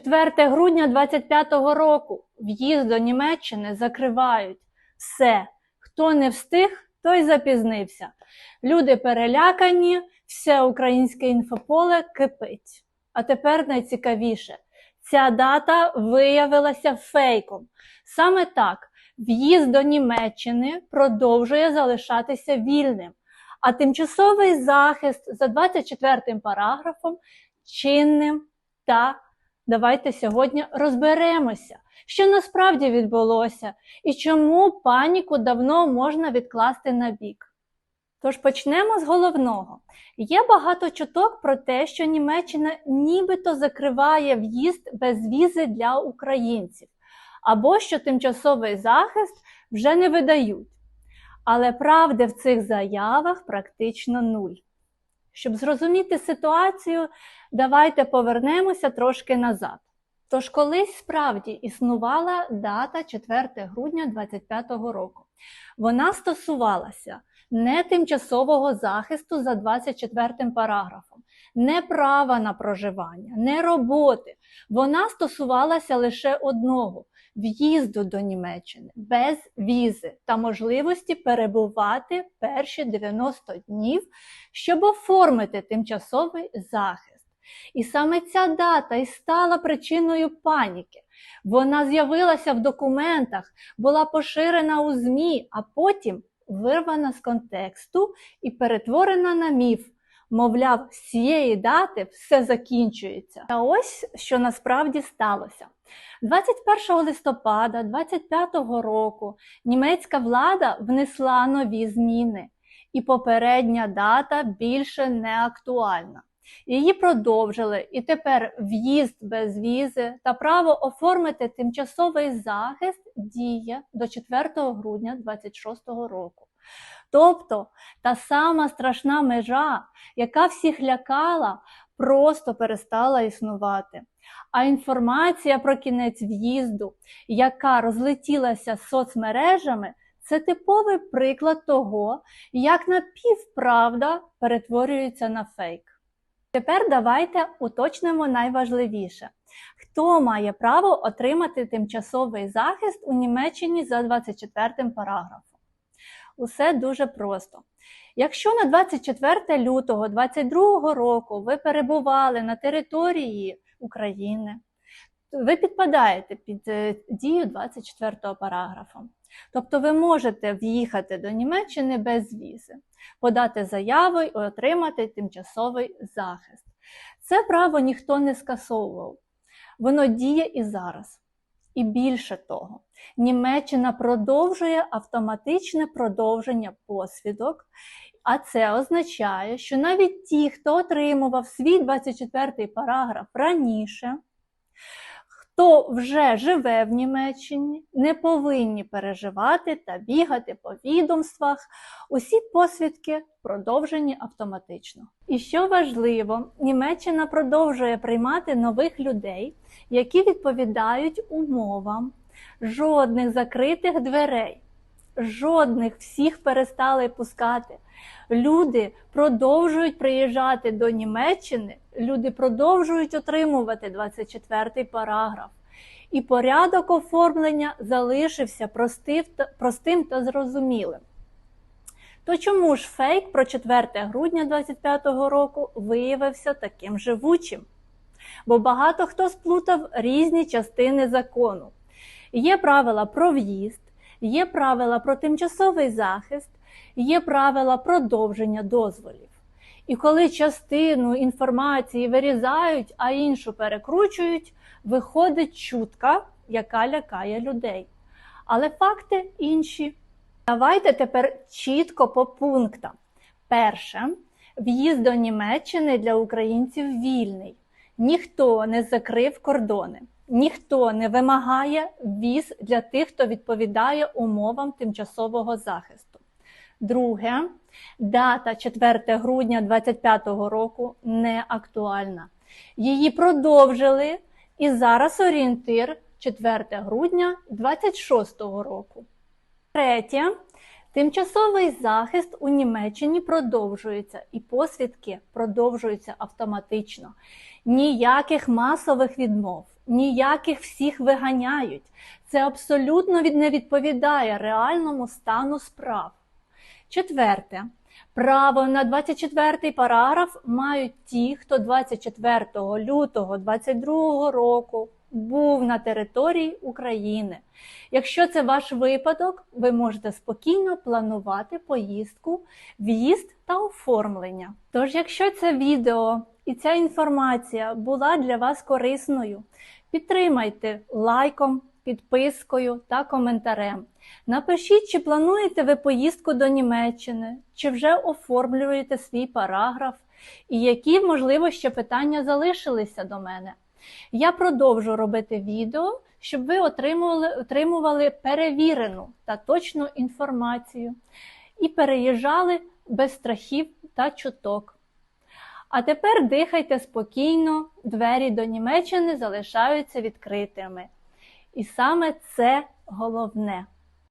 4 грудня 25-го року в'їзд до Німеччини закривають. Все, хто не встиг, той запізнився. Люди перелякані, все українське інфополе кипить. А тепер найцікавіше. Ця дата виявилася фейком. Саме так, в'їзд до Німеччини продовжує залишатися вільним, а тимчасовий захист за 24 параграфом чинним та давайте сьогодні розберемося, що насправді відбулося і чому паніку давно можна відкласти на бік. Тож почнемо з головного. Є багато чуток про те, що Німеччина нібито закриває в'їзд без візи для українців, або що тимчасовий захист вже не видають. Але правди в цих заявах практично нуль. Щоб зрозуміти ситуацію, давайте повернемося трошки назад. Тож колись справді існувала дата 4 грудня 2025 року. Вона стосувалася не тимчасового захисту за 24 параграфом, не права на проживання, не роботи. Вона стосувалася лише одного в'їзду до Німеччини без візи та можливості перебувати перші 90 днів, щоб оформити тимчасовий захист. І саме ця дата і стала причиною паніки. Вона з'явилася в документах, була поширена у ЗМІ, а потім вирвана з контексту і перетворена на міф. Мовляв, з цієї дати все закінчується. Та ось що насправді сталося. 21 листопада 25 року німецька влада внесла нові зміни, і попередня дата більше не актуальна. Її продовжили, і тепер в'їзд без візи та право оформити тимчасовий захист діє до 4 грудня 26 року. Тобто та сама страшна межа, яка всіх лякала, просто перестала існувати. А інформація про кінець в'їзду, яка розлетілася соцмережами, це типовий приклад того, як напівправда перетворюється на фейк. Тепер давайте уточнимо найважливіше. Хто має право отримати тимчасовий захист у Німеччині за 24 параграфом? Усе дуже просто. Якщо на 24 лютого 2022 року ви перебували на території України, ви підпадаєте під е, дію 24 параграфу. Тобто ви можете в'їхати до Німеччини без візи, подати заяву і отримати тимчасовий захист. Це право ніхто не скасовував. Воно діє і зараз. І більше того, Німеччина продовжує автоматичне продовження посвідок, а це означає, що навіть ті, хто отримував свій 24 параграф раніше, хто вже живе в Німеччині, не повинні переживати та бігати по відомствах. Усі посвідки продовжені автоматично. І що важливо, Німеччина продовжує приймати нових людей, які відповідають умовам, жодних закритих дверей, жодних всіх перестали пускати. Люди продовжують приїжджати до Німеччини, люди продовжують отримувати 24 параграф. І порядок оформлення залишився простим та зрозумілим. То чому ж фейк про 4 грудня 2025 року виявився таким живучим? Бо багато хто сплутав різні частини закону. Є правила про в'їзд, є правила про тимчасовий захист, є правила продовження дозволів. І коли частину інформації вирізають, а іншу перекручують, виходить чутка, яка лякає людей. Але факти інші. Давайте тепер чітко по пунктам. Перше, в'їзд до Німеччини для українців вільний. Ніхто не закрив кордони, ніхто не вимагає віз для тих, хто відповідає умовам тимчасового захисту. Друге, дата 4 грудня 2025 року не актуальна. Її продовжили і зараз орієнтир 4 грудня 2026 року. Третє, тимчасовий захист у Німеччині продовжується, і посвідки продовжуються автоматично. Ніяких масових відмов, ніяких всіх виганяють. Це абсолютно не відповідає реальному стану справ. Четверте. Право на 24 параграф мають ті, хто 24 лютого 22 року був на території України. Якщо це ваш випадок, ви можете спокійно планувати поїздку, в'їзд та оформлення. Тож, якщо це відео і ця інформація була для вас корисною, підтримайте лайком, підпискою та коментарем. Напишіть, чи плануєте ви поїздку до Німеччини, чи вже оформлюєте свій параграф, і які, можливо, ще питання залишилися до мене. Я продовжу робити відео, щоб ви отримували, отримували перевірену та точну інформацію і переїжджали без страхів та чуток. А тепер дихайте спокійно, двері до Німеччини залишаються відкритими. І саме це головне.